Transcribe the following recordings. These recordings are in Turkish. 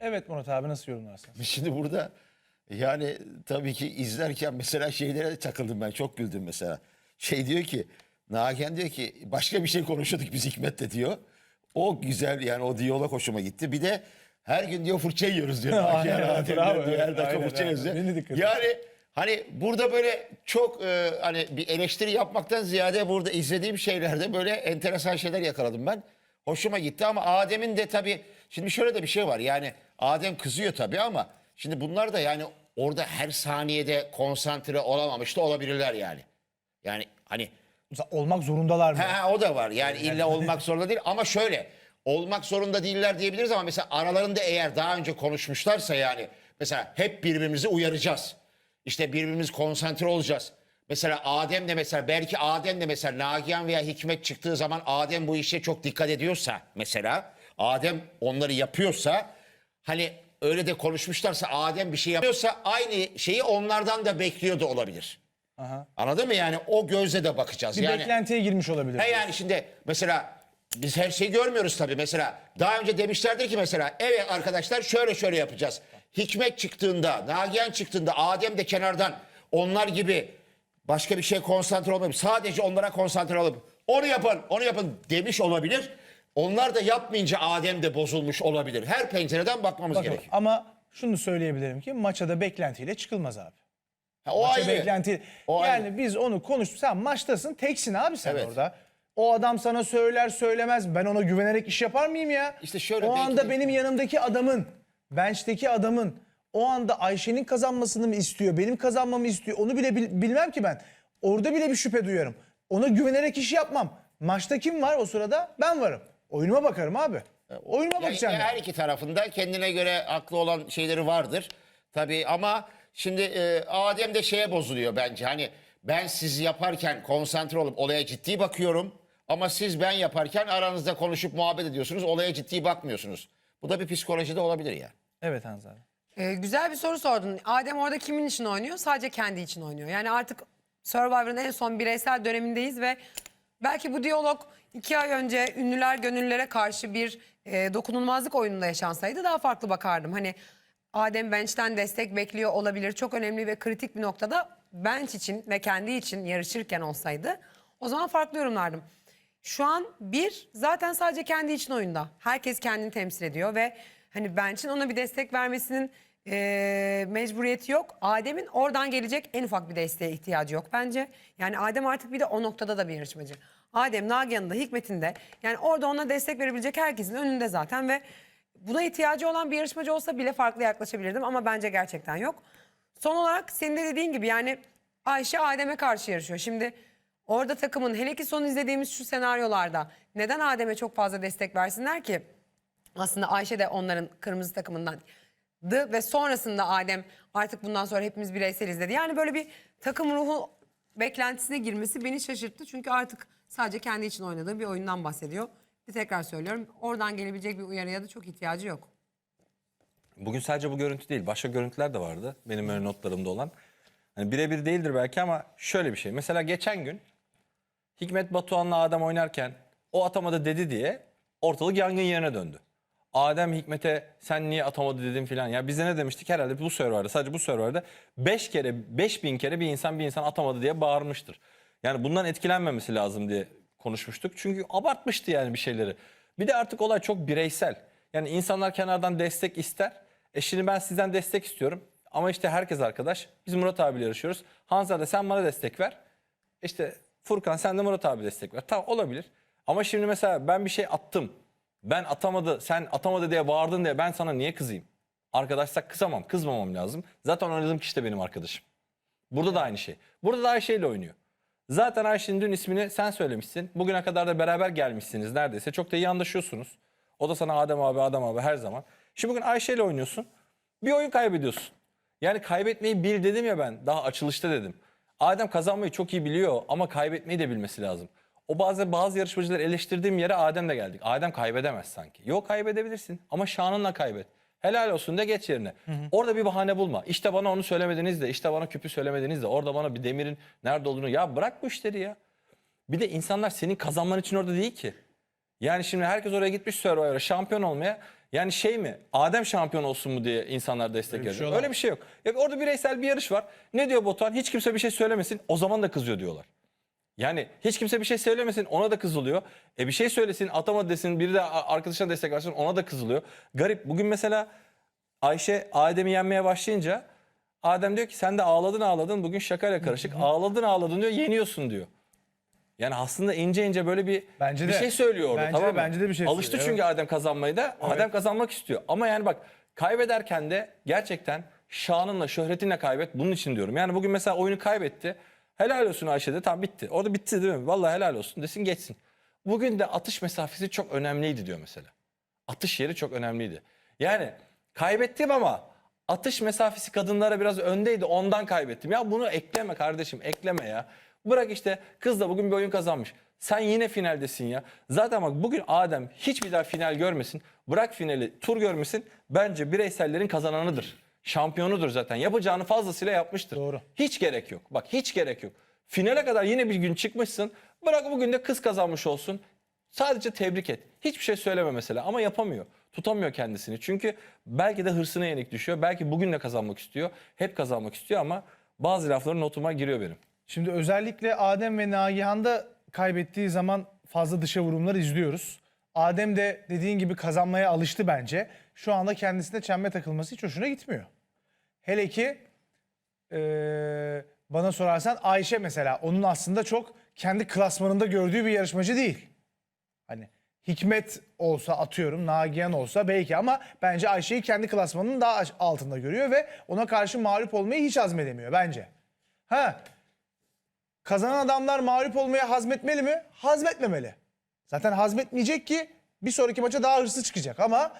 Evet Murat abi nasıl yorumlarsın? Şimdi burada yani tabii ki izlerken mesela şeylere de takıldım ben. Çok güldüm mesela. Şey diyor ki Nagihan diyor ki başka bir şey konuşuyorduk biz Hikmet'le diyor. O güzel yani o diyalog hoşuma gitti. Bir de her gün diyor fırça yiyoruz diyor. Nagihan Aynen, Adem'le bravo, diyor. Her dakika aynen, fırça yiyoruz diyor. Yani hani burada böyle çok e, hani bir eleştiri yapmaktan ziyade burada izlediğim şeylerde böyle enteresan şeyler yakaladım ben. Hoşuma gitti ama Adem'in de tabii şimdi şöyle de bir şey var. Yani Adem kızıyor tabii ama şimdi bunlar da yani orada her saniyede konsantre olamamış da olabilirler yani. Yani hani Olmak zorundalar mı? Ha, o da var. Yani illa olmak zorunda değil ama şöyle olmak zorunda değiller diyebiliriz ama mesela aralarında eğer daha önce konuşmuşlarsa yani mesela hep birbirimizi uyaracağız. İşte birbirimiz konsantre olacağız. Mesela Adem de mesela belki Adem de mesela Nagihan veya Hikmet çıktığı zaman Adem bu işe çok dikkat ediyorsa mesela Adem onları yapıyorsa hani öyle de konuşmuşlarsa Adem bir şey yapıyorsa aynı şeyi onlardan da bekliyor da olabilir. Anladın mı yani o gözle de bakacağız. Bir yani beklentiye girmiş olabilir. He yani şimdi mesela biz her şeyi görmüyoruz tabii. Mesela daha önce demişlerdi ki mesela evet arkadaşlar şöyle şöyle yapacağız. Hikmet çıktığında, Nagihan çıktığında, Adem de kenardan onlar gibi başka bir şey konsantre olmayıp sadece onlara konsantre olup onu yapın, onu yapın demiş olabilir. Onlar da yapmayınca Adem de bozulmuş olabilir. Her pencereden bakmamız Bakın, gerekiyor. ama şunu söyleyebilirim ki maça da beklentiyle çıkılmaz abi. Ha, o Maça ayrı. beklenti. O yani ayrı. biz onu konuş. Sen maçtasın, teksin abi sen Evet. orada. O adam sana söyler söylemez. Ben ona güvenerek iş yapar mıyım ya? İşte şöyle O anda de- benim yanımdaki adamın, bench'teki adamın o anda Ayşe'nin kazanmasını mı istiyor, benim kazanmamı istiyor onu bile bil- bilmem ki ben. Orada bile bir şüphe duyarım. Ona güvenerek iş yapmam. Maçta kim var o sırada? Ben varım. Oyunuma bakarım abi. Oyunuma Yani bakacağım. her iki tarafında kendine göre haklı olan şeyleri vardır. Tabii ama şimdi e, Adem de şeye bozuluyor bence. Hani ben siz yaparken konsantre olup olaya ciddi bakıyorum. Ama siz ben yaparken aranızda konuşup muhabbet ediyorsunuz. Olaya ciddi bakmıyorsunuz. Bu da bir psikolojide olabilir yani. Evet Hanzade. Ee, güzel bir soru sordun. Adem orada kimin için oynuyor? Sadece kendi için oynuyor. Yani artık Survivor'ın en son bireysel dönemindeyiz ve belki bu diyalog iki ay önce ünlüler gönüllülere karşı bir e, dokunulmazlık oyununda yaşansaydı daha farklı bakardım. Hani Adem bench'ten destek bekliyor olabilir. Çok önemli ve kritik bir noktada bench için ve kendi için yarışırken olsaydı o zaman farklı yorumlardım. Şu an bir zaten sadece kendi için oyunda. Herkes kendini temsil ediyor ve hani Bench'in ona bir destek vermesinin eee, mecburiyeti yok. Adem'in oradan gelecek en ufak bir desteğe ihtiyacı yok bence. Yani Adem artık bir de o noktada da bir yarışmacı. Adem Nagihan'ın da Hikmet'in de yani orada ona destek verebilecek herkesin önünde zaten ve buna ihtiyacı olan bir yarışmacı olsa bile farklı yaklaşabilirdim ama bence gerçekten yok. Son olarak senin de dediğin gibi yani Ayşe Adem'e karşı yarışıyor. Şimdi orada takımın hele ki son izlediğimiz şu senaryolarda neden Adem'e çok fazla destek versinler ki? Aslında Ayşe de onların kırmızı takımındandı ve sonrasında Adem artık bundan sonra hepimiz bireyseliz dedi. Yani böyle bir takım ruhu beklentisine girmesi beni şaşırttı. Çünkü artık sadece kendi için oynadığı bir oyundan bahsediyor. Bir tekrar söylüyorum oradan gelebilecek bir uyarıya da çok ihtiyacı yok. Bugün sadece bu görüntü değil, başka görüntüler de vardı benim öyle notlarımda olan. Hani birebir değildir belki ama şöyle bir şey. Mesela geçen gün Hikmet Batuhan'la Adem oynarken o atamadı dedi diye ortalık yangın yerine döndü. Adem Hikmet'e sen niye atamadı dedim filan. Ya biz de ne demiştik herhalde bu serverda sadece bu serverda 5 kere 5000 kere bir insan bir insan atamadı diye bağırmıştır. Yani bundan etkilenmemesi lazım diye konuşmuştuk. Çünkü abartmıştı yani bir şeyleri. Bir de artık olay çok bireysel. Yani insanlar kenardan destek ister. E şimdi ben sizden destek istiyorum. Ama işte herkes arkadaş. Biz Murat abiyle yarışıyoruz. Hanzade sen bana destek ver. İşte Furkan sen de Murat abi destek ver. Tamam olabilir. Ama şimdi mesela ben bir şey attım. Ben atamadı, sen atamadı diye bağırdın diye ben sana niye kızayım? Arkadaşsak kızamam, kızmamam lazım. Zaten oynadığım kişi de benim arkadaşım. Burada da aynı şey. Burada da Ayşe ile oynuyor. Zaten Ayşe'nin dün ismini sen söylemişsin. Bugüne kadar da beraber gelmişsiniz neredeyse. Çok da iyi anlaşıyorsunuz. O da sana Adem abi, Adem abi her zaman. Şimdi bugün Ayşe ile oynuyorsun. Bir oyun kaybediyorsun. Yani kaybetmeyi bil dedim ya ben. Daha açılışta dedim. Adem kazanmayı çok iyi biliyor ama kaybetmeyi de bilmesi lazım. O bazı bazı yarışmacıları eleştirdiğim yere Adem'le geldik. Adem kaybedemez sanki. Yok kaybedebilirsin ama şanınla kaybet. Helal olsun de geç yerine. Orada bir bahane bulma. İşte bana onu söylemediniz de, işte bana küpü söylemediniz de, orada bana bir demirin nerede olduğunu. Ya bırak bu işleri ya. Bir de insanlar senin kazanman için orada değil ki. Yani şimdi herkes oraya gitmiş Survivor'a şampiyon olmaya. Yani şey mi? Adem şampiyon olsun mu diye insanlar destek Öyle bir şey veriyor. Öyle bir şey yok. Ya orada bireysel bir yarış var. Ne diyor Batuhan? Hiç kimse bir şey söylemesin. O zaman da kızıyor diyorlar. Yani hiç kimse bir şey söylemesin ona da kızılıyor. E bir şey söylesin atamadı desin biri de arkadaşına destek versin ona da kızılıyor. Garip. Bugün mesela Ayşe Adem'i yenmeye başlayınca Adem diyor ki sen de ağladın ağladın bugün şakayla karışık. Ağladın ağladın diyor yeniyorsun diyor. Yani aslında ince ince böyle bir Bence bir de. şey söylüyor orada Bence tamam de- mı? bence de bir şey Alıştı söylüyor, çünkü Adem kazanmayı da. Adem kazanmak istiyor. Ama yani bak kaybederken de gerçekten şanınla şöhretinle kaybet. Bunun için diyorum. Yani bugün mesela oyunu kaybetti. Helal olsun Ayşe'de tamam bitti. Orada bitti değil mi? Vallahi helal olsun desin geçsin. Bugün de atış mesafesi çok önemliydi diyor mesela. Atış yeri çok önemliydi. Yani kaybettim ama atış mesafesi kadınlara biraz öndeydi ondan kaybettim. Ya bunu ekleme kardeşim ekleme ya. Bırak işte kız da bugün bir oyun kazanmış. Sen yine finaldesin ya. Zaten bak bugün Adem hiçbir daha final görmesin. Bırak finali tur görmesin. Bence bireysellerin kazananıdır. Şampiyonudur zaten. Yapacağını fazlasıyla yapmıştır. Doğru. Hiç gerek yok. Bak hiç gerek yok. Finale kadar yine bir gün çıkmışsın. Bırak bugün de kız kazanmış olsun. Sadece tebrik et. Hiçbir şey söyleme mesela ama yapamıyor. Tutamıyor kendisini. Çünkü belki de hırsına yenik düşüyor. Belki bugün de kazanmak istiyor. Hep kazanmak istiyor ama bazı lafların notuma giriyor benim. Şimdi özellikle Adem ve Nagihan'da kaybettiği zaman fazla dışa vurumlar izliyoruz. Adem de dediğin gibi kazanmaya alıştı bence. Şu anda kendisine çembe takılması hiç hoşuna gitmiyor. Hele ki eee, bana sorarsan Ayşe mesela onun aslında çok kendi klasmanında gördüğü bir yarışmacı değil. Hani Hikmet olsa atıyorum, Nagihan olsa belki ama bence Ayşe'yi kendi klasmanının daha altında görüyor ve ona karşı mağlup olmayı hiç hazmedemiyor bence. Ha, kazanan adamlar mağlup olmaya hazmetmeli mi? Hazmetmemeli. Zaten hazmetmeyecek ki bir sonraki maça daha hırslı çıkacak ama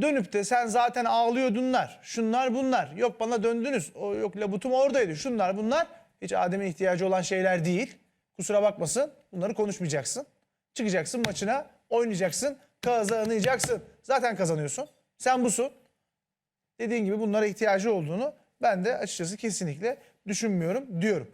dönüp de sen zaten ağlıyordunlar. Şunlar bunlar. Yok bana döndünüz. O yok labutum oradaydı. Şunlar bunlar. Hiç Adem'in ihtiyacı olan şeyler değil. Kusura bakmasın. Bunları konuşmayacaksın. Çıkacaksın maçına, oynayacaksın, kazanacaksın. Zaten kazanıyorsun. Sen busun. Dediğin gibi bunlara ihtiyacı olduğunu ben de açıkçası kesinlikle düşünmüyorum diyorum.